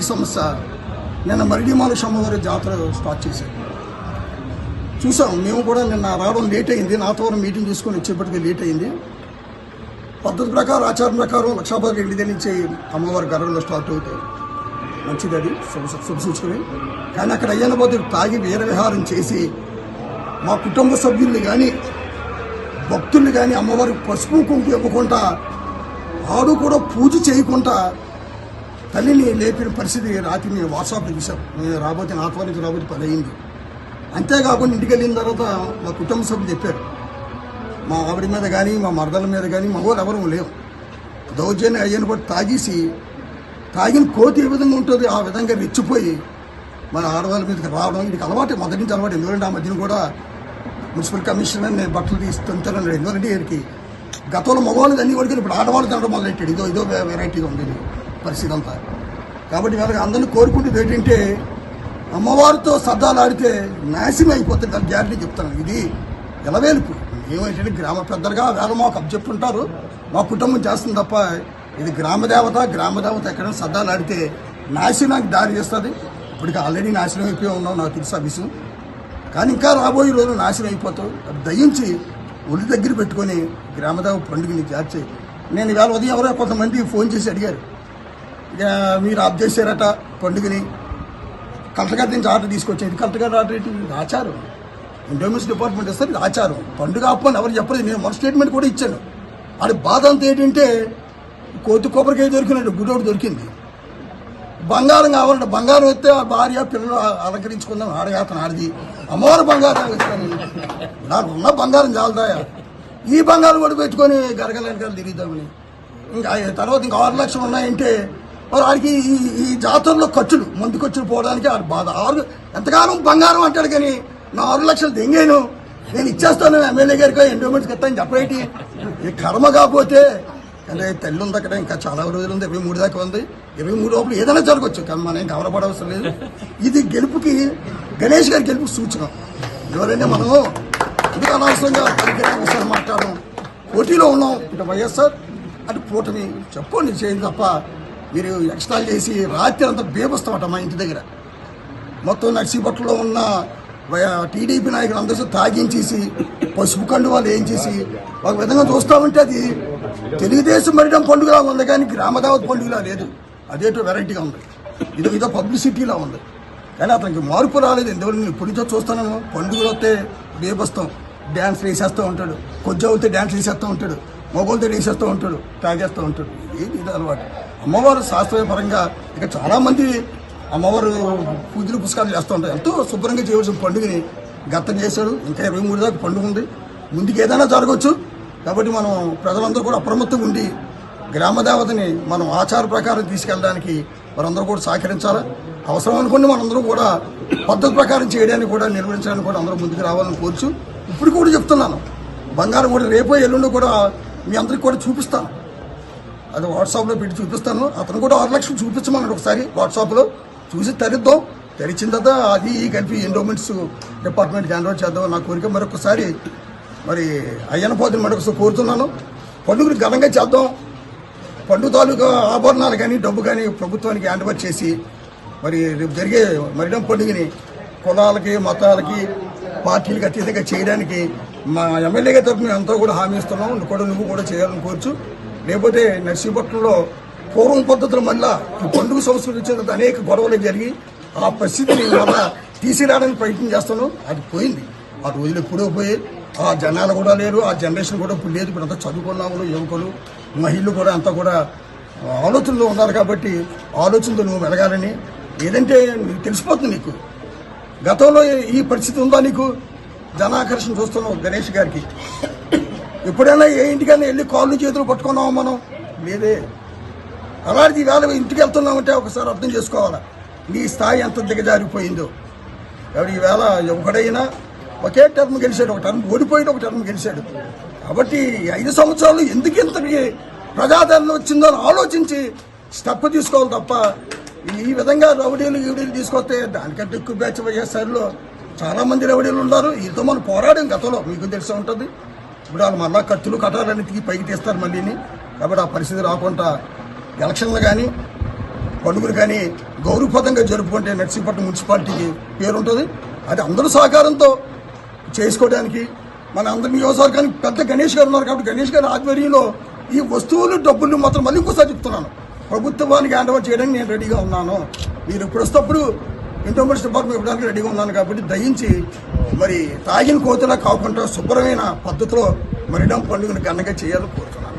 ఆర్థిక సమస్య. నిన్న మరిడిమాల అమ్మవారి జాతర స్టార్ట్ చేశారు. చూసాం మేము కూడా నిన్న రావడం లేట్ అయింది. నాతో మీటింగ్ తీసుకొని వచ్చేప్పటికీ లేట్ అయింది. పద్ధతి ప్రకారం ఆచారం ప్రకారం లక్షాపతి ఇంటి దగ్గర నుంచి అమ్మవారి గర్వంలో స్టార్ట్ అవుతాయి. మంచిది అది. శుభ కానీ అక్కడ అయ్యన పోతే తాగి వీర విహారం చేసి మా కుటుంబ సభ్యుల్ని కానీ భక్తుల్ని కానీ అమ్మవారికి పసుపు కుంకు ఇవ్వకుండా ఆడు కూడా పూజ చేయకుండా తల్లిని లేపిన పరిస్థితి రాత్రి నేను వాట్సాప్లో చూసాం మేము రాబోతే నాతో నుంచి రాబోతే పది అయింది. అంతేకాకుండా ఇంటికి వెళ్ళిన తర్వాత మా కుటుంబ సభ్యులు చెప్పారు. మా ఆవిడ మీద కానీ మా మరదల మీద కానీ మగవాళ్ళు ఎవరూ లేవు దౌర్జన్య అయ్యను కూడా తాగేసి తాగిన కోతి ఏ విధంగా ఉంటుంది ఆ విధంగా రెచ్చిపోయి మన ఆడవాళ్ళ మీదకి రావడం ఇది అలవాటు మొదటి నుంచి అలవాటు ఎందుకంటే ఆ మధ్యన కూడా మున్సిపల్ కమిషనర్ నేను బట్టలు తీసి ఎందుకంటే వీరికి గతంలో మగవాళ్ళు అన్ని కొడుకుని ఇప్పుడు ఆడవాళ్ళు తినడం మొదలెట్టాడు ఇదో ఇదో వెరైటీగా ఉంది పరిస్థితి అంతా కాబట్టి వీళ్ళకి అందరినీ కోరుకుంటుంది ఏంటంటే అమ్మవారితో సర్దాలాడితే నాశనం అయిపోతుంది దాని గ్యారంటీ చెప్తాను ఇది ఎలవేలుపు. ఏమంటే గ్రామ పెద్దలుగా వేల మాకు అప్పచెప్తుంటారు మా కుటుంబం చేస్తుంది తప్ప ఇది గ్రామ దేవత గ్రామ దేవత ఎక్కడైనా సర్దాలాడితే నాశనానికి దారి చేస్తుంది ఇప్పటికి ఆల్రెడీ నాశనం అయిపోయి ఉన్నాం నాకు తెలుసు ఆ విషయం కానీ ఇంకా రాబోయే రోజులు నాశనం అయిపోతావు అది దయించి ఒళ్ళు దగ్గర పెట్టుకొని గ్రామదేవ పండుగని చేర్చి నేను ఇవాళ ఉదయం ఎవరో కొంతమంది ఫోన్ చేసి అడిగారు. మీరు ఆఫ్ చేశారట పండుగని. కలెక్టర్ గారి నుంచి ఆర్డర్ తీసుకొచ్చేది. కలెక్టర్ గారు ఆర్డర్ ఏంటి? ఆచారం. ఎండోమెంట్స్ డిపార్ట్మెంట్ ఇస్తారు ఇది ఆచారం. పండుగ అప్పని ఎవరు చెప్పలేదు. నేను మన స్టేట్మెంట్ కూడా ఇచ్చాను. ఆడి బాధ అంతా ఏంటంటే కోతి కొబ్బరికాయ దొరికినట్టు గుడోడు దొరికింది. బంగారం కావాలంటే బంగారం వస్తే ఆ భార్య పిల్లలు అలంకరించుకుందాం ఆడగాతను ఆడిది. అమ్మవారు బంగారం ఇస్తాను. నాకు ఉన్న బంగారం చాలదాయా ఈ బంగారం కూడా పెట్టుకొని గరగలెనకాల తిరుగుదామని. ఇంకా తర్వాత ఇంకా ఆరు లక్షలు ఉన్నాయంటే మరి వాడికి ఈ ఈ జాతరలో ఖర్చులు మందు ఖర్చులు పోవడానికి ఆడు బాధ. ఆరు ఎంతకాలం బంగారం అంటాడు కానీ నా ఆరు లక్షలు దెంగాను. నేను ఇచ్చేస్తాను ఎమ్మెల్యే గారికి ఎండోమెంట్స్ ఇస్తాను చెప్పేటి ఈ కర్మ కాకపోతే అంటే తల్లి ఉంది అక్కడ ఇంకా చాలా రోజులు ఉంది ఇరవై మూడు దాకా ఉంది. ఇరవై మూడు లోపల ఏదైనా జరగవచ్చు కానీ మనం ఏం లేదు. ఇది గెలుపుకి గణేష్ గారి గెలుపు సూచన. ఎవరైనా మనం ఎందుకు అనవసరంగా ఒకసారి మాట్లాడడం? పోటీలో ఉన్నాం ఇటు వైఎస్ఆర్ అటు కూటమి. చెప్పండి చేయండి తప్ప. మీరు ఎక్స్ట్రా చేసి రాత్రి అంతా బేబస్తామట మా ఇంటి దగ్గర. మొత్తం నర్సీపట్నంలో ఉన్న టీడీపీ నాయకులు అందరూ తాగించేసి పసుపు కండు వాళ్ళు ఏం చేసి ఒక విధంగా చూస్తామంటే అది తెలుగుదేశం మరిడం పండుగలా ఉంది కానీ గ్రామదావత్ పండుగలా లేదు. అదేటో వెరైటీగా ఉంది. ఇది ఇదో పబ్లిసిటీలా ఉంది. కానీ అతనికి మార్పు రాలేదు. ఎందువల్ల నేను ఇప్పుడు నుంచో చూస్తున్నాను. పండుగలు వస్తే బేబస్తాం డ్యాన్స్ వేసేస్తూ ఉంటాడు. కొంచెం అవుతే డ్యాన్స్ వేసేస్తూ ఉంటాడు. మొగోళ్ళతో వేసేస్తూ ఉంటాడు. తాగేస్తూ ఉంటాడు. ఏది ఇది అలవాటు. అమ్మవారు శాస్త్రీయపరంగా ఇక చాలామంది అమ్మవారు పూజలు పుస్తకాలు చేస్తూ ఉంటారు. ఎంతో శుభ్రంగా చేయవలసిన పండుగని గతం చేశాడు. ఇంకా ఇరవై మూడు దాకా పండుగ ఉంది. ముందుకు ఏదైనా జరగవచ్చు. కాబట్టి మనం ప్రజలందరూ కూడా అప్రమత్తంగా ఉండి గ్రామదేవతని మనం ఆచార ప్రకారం తీసుకెళ్ళడానికి వారందరూ కూడా సహకరించాలి. అవసరం అనుకుని మనందరూ కూడా పద్ధతి ప్రకారం చేయడానికి కూడా నిర్వహించడానికి కూడా అందరూ ముందుకు రావాలని కోరుచు. ఇప్పుడు కూడా చెప్తున్నాను. బంగారం కూడా రేపో ఎల్లుండి కూడా మీ అందరికి కూడా చూపిస్తాను. అది వాట్సాప్లో పెట్టి చూపిస్తాను. అతను కూడా ఆరు లక్షలు చూపించమన్నాడు ఒకసారి వాట్సాప్లో చూసి తరిద్దాం. తెరిచిన తర్వాత అది ఈ కలిపి ఎండోమెంట్స్ డిపార్ట్మెంట్ హ్యాండ్ చేద్దాం నా కోరిక మరొకసారి మరి అయ్యన పోతుని మరొకసారి కోరుతున్నాను. పండుగను ఘనంగా చేద్దాం. పండుగ తాలూకా ఆభరణాలు కానీ డబ్బు కానీ ప్రభుత్వానికి హ్యాండ్ ఓవర్ చేసి మరి రేపు జరిగే మరిడం పండుగని కులాలకి మతాలకి పార్టీలకు అతీతంగా చేయడానికి మా ఎమ్మెల్యే తరఫున ఎంతో కూడా హామీ ఇస్తున్నాం. కూడా నువ్వు కూడా చేయాలని కోరుచు. లేకపోతే నర్సీపట్నంలో పూర్వం పద్ధతులు మళ్ళా ఈ పండుగ సంస్కృతి వచ్చిన అనేక గొడవలు జరిగి ఆ పరిస్థితిని మళ్ళా తీసిరావడానికి ప్రయత్నం చేస్తాను అది పోయింది. ఆ రోజులు ఎప్పుడో పోయి ఆ జనాలు కూడా లేరు. ఆ జనరేషన్ కూడా ఇప్పుడు లేదు. ఇప్పుడు అంతా చదువుకున్న వాళ్ళు యువకులు మహిళలు కూడా అంతా కూడా ఆలోచనలో ఉన్నారు కాబట్టి ఆలోచనతో నువ్వు వెలగాలని ఏదంటే తెలిసిపోతుంది నీకు. గతంలో ఈ పరిస్థితి ఉందా నీకు? జనాకర్షణ చూస్తున్నావు గణేష్ గారికి. ఎప్పుడైనా ఏ ఇంటికైనా వెళ్ళి కాళ్ళు చేతులు పట్టుకున్నామా మనం? లేదే అలాంటి వేళ ఇంటికి వెళ్తున్నామంటే ఒకసారి అర్థం చేసుకోవాలా? నీ స్థాయి ఎంత దిగజారిపోయిందో. ఎవరి ఈవేళ ఒకడైనా ఒకే టర్మ్ గెలిచాడు ఒక టర్మ్ ఓడిపోయిన ఒక టర్మ్ గెలిచాడు. కాబట్టి ఐదు సంవత్సరాలు ఎందుకు ఇంత ప్రజాదరణ వచ్చిందో అని ఆలోచించి స్టెప్ తీసుకోవాలి తప్ప ఈ విధంగా రౌడీలు ఈవిడీలు తీసుకొస్తే దానికంటే ఎక్కువ బ్యాచ్ వైఎస్ఆర్లో చాలా మంది రౌడీలు ఉన్నారు. వీళ్ళతో మనం పోరాడాం గతంలో. మీకు తెలిసే ఉంటుంది. ఇప్పుడు వాళ్ళు మళ్ళా కత్తులు కట్టాలని తిరిగి పైకి తీస్తారు మళ్ళీని. కాబట్టి ఆ పరిస్థితి రాకుండా ఎలక్షన్లు కానీ పండుగలు కానీ గౌరవపదంగా జరుపుకుంటే నర్సీపట్నం మున్సిపాలిటీకి పేరుంటుంది. అది అందరూ సహకారంతో చేసుకోవడానికి మన అందరి నియోజకవర్గానికి పెద్ద గణేష్ గారు ఉన్నారు కాబట్టి గణేష్ గారి ఆధ్వర్యంలో ఈ వస్తువులు డబ్బులు మాత్రం మళ్ళీ ఇంకోసారి చెప్తున్నాను. ప్రభుత్వానికి హ్యాండ్ ఓవర్ చేయడానికి నేను రెడీగా ఉన్నాను. మీరు ఇప్పుడు వస్తప్పుడు డిపార్ట్మెంట్ ఇవ్వడానికి రెడీగా ఉన్నాను కాబట్టి దయించి మరి తాగిన కోతలా కాకుండా శుభ్రమైన పద్ధతిలో మరిడం పండుగను ఘనంగా చేయాలని కోరుతున్నాను.